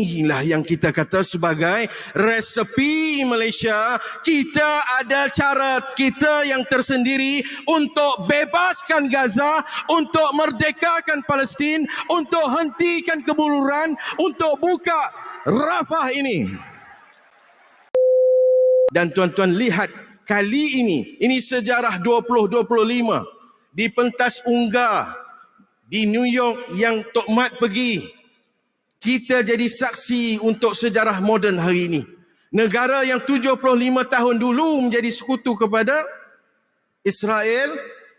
inilah yang kita kata sebagai resepi Malaysia. Kita ada cara kita yang tersendiri untuk bebaskan Gaza, untuk merdekakan Palestin, untuk hentikan kebuluran, untuk buka Rafah ini. Dan tuan-tuan lihat kali ini, ini sejarah 2025 di pentas unggah di New York yang Tok Mat pergi kita jadi saksi untuk sejarah moden hari ini. Negara yang 75 tahun dulu menjadi sekutu kepada Israel,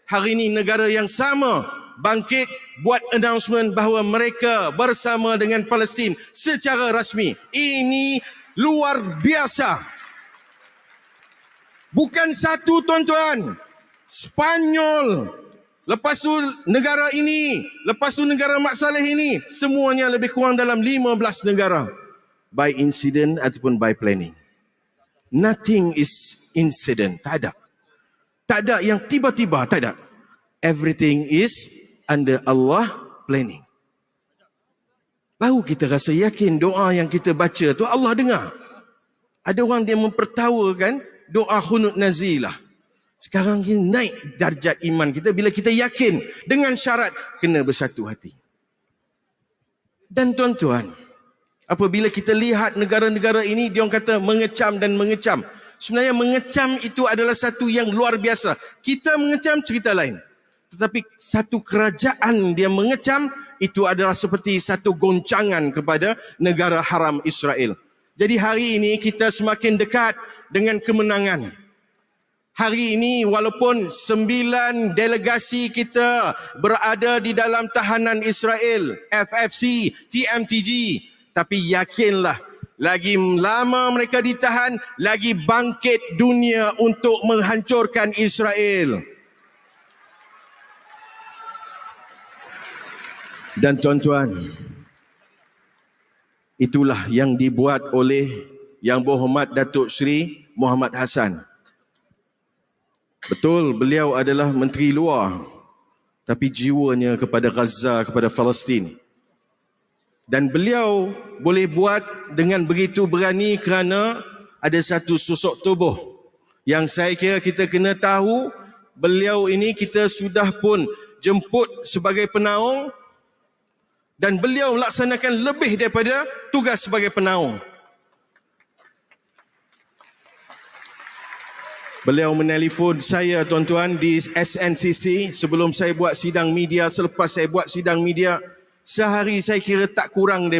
hari ini negara yang sama bangkit buat announcement bahawa mereka bersama dengan Palestin secara rasmi. Ini luar biasa. Bukan satu tuan-tuan. Spanyol, Lepas tu negara ini, lepas tu negara Mak Saleh ini, semuanya lebih kurang dalam 15 negara. By incident ataupun by planning. Nothing is incident, tak ada. Tak ada yang tiba-tiba, tak ada. Everything is under Allah planning. Baru kita rasa yakin doa yang kita baca tu Allah dengar. Ada orang dia mempertawakan doa khunut nazilah. Sekarang ini naik darjat iman kita bila kita yakin dengan syarat kena bersatu hati. Dan tuan-tuan, apabila kita lihat negara-negara ini, dia orang kata mengecam dan mengecam. Sebenarnya mengecam itu adalah satu yang luar biasa. Kita mengecam cerita lain. Tetapi satu kerajaan dia mengecam, itu adalah seperti satu goncangan kepada negara haram Israel. Jadi hari ini kita semakin dekat dengan kemenangan. Hari ini walaupun sembilan delegasi kita berada di dalam tahanan Israel, FFC, TMTG, tapi yakinlah lagi lama mereka ditahan, lagi bangkit dunia untuk menghancurkan Israel. Dan tuan-tuan, itulah yang dibuat oleh Yang Berhormat Datuk Seri Muhammad Hassan. Betul beliau adalah menteri luar tapi jiwanya kepada Gaza, kepada Palestin. Dan beliau boleh buat dengan begitu berani kerana ada satu sosok tubuh yang saya kira kita kena tahu beliau ini kita sudah pun jemput sebagai penaung dan beliau melaksanakan lebih daripada tugas sebagai penaung. Beliau menelpon saya tuan-tuan di SNCC sebelum saya buat sidang media, selepas saya buat sidang media, sehari saya kira tak kurang